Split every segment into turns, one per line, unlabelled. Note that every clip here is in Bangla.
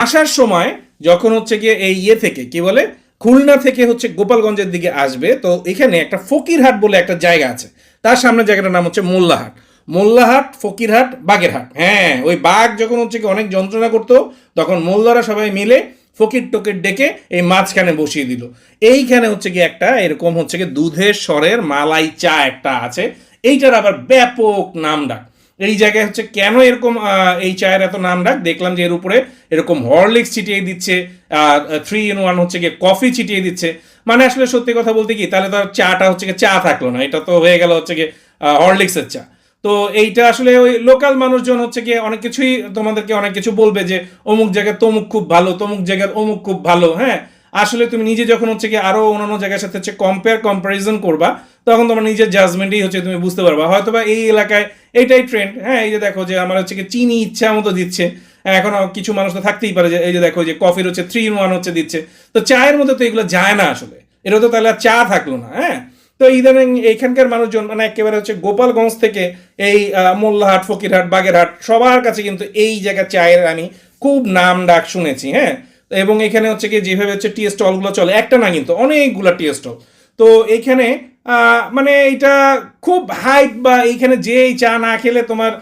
আসার সময় যখন হচ্ছে গিয়ে এই ইয়ে থেকে, কি বলে, খুলনা থেকে হচ্ছে গোপালগঞ্জের দিকে আসবে, তো এখানে একটা ফকিরহাট বলে একটা জায়গা আছে। তার সামনে জায়গাটার নাম হচ্ছে মোল্লাহাট। মোল্লাহাট, ফকিরহাট, বাগেরহাট। হ্যাঁ ওই বাঘ যখন হচ্ছে কি অনেক যন্ত্রণা করতো, তখন মোল্লারা সবাই মিলে ফকির টকির ডেকে এই মাঝখানে বসিয়ে দিল। এইখানে হচ্ছে কি একটা এরকম হচ্ছে কি দুধের স্বরের মালাই চা একটা আছে। এইটার আবার ব্যাপক নাম ডাক। এই জায়গায় হচ্ছে কেন এরকম এই চায়ের এত নাম ডাক? দেখলাম যে এর উপরে এরকম হরলিক্স ছিটিয়ে দিচ্ছে থ্রি ইন ওয়ান হচ্ছে গিয়ে কফি ছিটিয়ে দিচ্ছে। মানে আসলে সত্যি কথা বলতে কি, তাহলে তো আর চাটা হচ্ছে গিয়ে চা থাকল না, এটা তো হয়ে গেল হচ্ছে গিয়ে হরলিক্সের চা। তো এইটা আসলে ওই লোকাল মানুষজন হচ্ছে গিয়ে অনেক কিছুই তোমাদেরকে অনেক কিছু বলবে যে, অমুক জায়গায় তমুক খুব ভালো, তমুক জায়গার অমুক খুব ভালো হ্যাঁ? আসলে তুমি নিজে যখন হচ্ছে কি আরও অন্যান্য জায়গার সাথে হচ্ছে কম্পেয়ার কম্পারিজন করবা, তখন তোমার নিজের জাজমেন্টই হচ্ছে তুমি বুঝতে পারবা। হয়তো বা এই এলাকায় এইটাই ট্রেন্ড হ্যাঁ এই যে দেখো যে আমার হচ্ছে কি চিনি ইচ্ছা মতো দিচ্ছে। এখন কিছু মানুষ তো থাকতেই পারে যে, এই যে দেখো যে কফির হচ্ছে থ্রি ইন ওয়ান হচ্ছে দিচ্ছে। তো চায়ের মধ্যে তো এগুলো যায় না আসলে। এটা তো তাহলে আর চা থাকল না হ্যাঁ? তো ইদানিং এইখানকার মানুষজন মানে একেবারে হচ্ছে গোপালগঞ্জ থেকে এই মোল্লাহাট, ফকিরহাট, বাগেরহাট, সবার কাছে কিন্তু এই জায়গার চায়ের আমি খুব নাম ডাক শুনেছি হ্যাঁ? এবং এখানে হচ্ছে কি যেভাবে হচ্ছে টি স্টলগুলো চলে, একটা না কিন্তু, অনেকগুলো টি স্টল। তো এইখানে মানে এটা খুব হাইট বা এইখানে যে এই চা না খেলে তোমার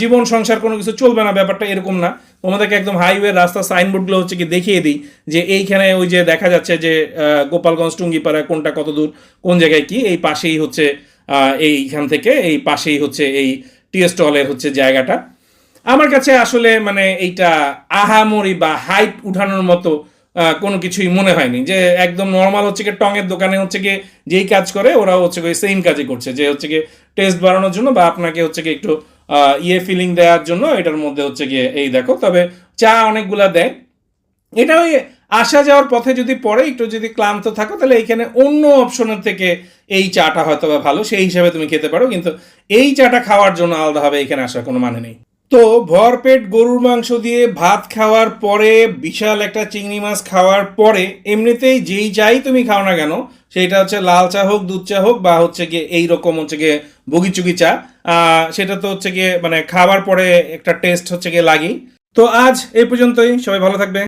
জীবন সংসার কোনো কিছু চলবে না, ব্যাপারটা এরকম না। তোমাদেরকে একদম হাইওয়ে রাস্তা সাইনবোর্ডগুলো হচ্ছে কি দেখিয়ে দিই, যে এইখানে ওই যে দেখা যাচ্ছে যে গোপালগঞ্জ, টুঙ্গিপাড়া, কোনটা কত দূর, কোন জায়গায় কি, এই পাশেই হচ্ছে এইখান থেকে, এই পাশেই হচ্ছে এই টি স্টলের হচ্ছে জায়গাটা। আমার কাছে আসলে মানে এইটা আহামরি বা হাইট উঠানোর মতো কোনো কিছুই মনে হয়নি। যে একদম নর্মাল হচ্ছে গিয়ে টঙের দোকানে হচ্ছে গিয়ে যেই কাজ করে, ওরা হচ্ছে গিয়ে সেম কাজই করছে। যে হচ্ছে গিয়ে টেস্ট বাড়ানোর জন্য বা আপনাকে হচ্ছে গিয়ে একটু ইয়ে ফিলিং দেওয়ার জন্য এটার মধ্যে হচ্ছে গিয়ে এই দেখো। তবে চা অনেকগুলা দেয়। এটা ওই আসা যাওয়ার পথে যদি পরে একটু যদি ক্লান্ত থাকো, তাহলে এইখানে অন্য অপশনের থেকে এই চাটা হয়তো বা ভালো, সেই হিসাবে তুমি খেতে পারো। কিন্তু এই চাটা খাওয়ার জন্য আলাদাভাবে এখানে আসার কোনো মানে নেই। তো ভরপেট গরুর মাংস দিয়ে ভাত খাওয়ার পরে, বিশাল একটা চিংড়ি মাছ খাওয়ার পরে, এমনিতেই যেই চাই তুমি খাও না কেন, সেটা হচ্ছে লাল চা হোক, দুধ চা হোক, বা হচ্ছে গিয়ে এইরকম হচ্ছে গিয়ে বগিচুগি চা সেটা তো হচ্ছে গিয়ে মানে খাবার পরে একটা টেস্ট হচ্ছে গিয়ে লাগেই। তো আজ এই পর্যন্তই, সবাই ভালো থাকবে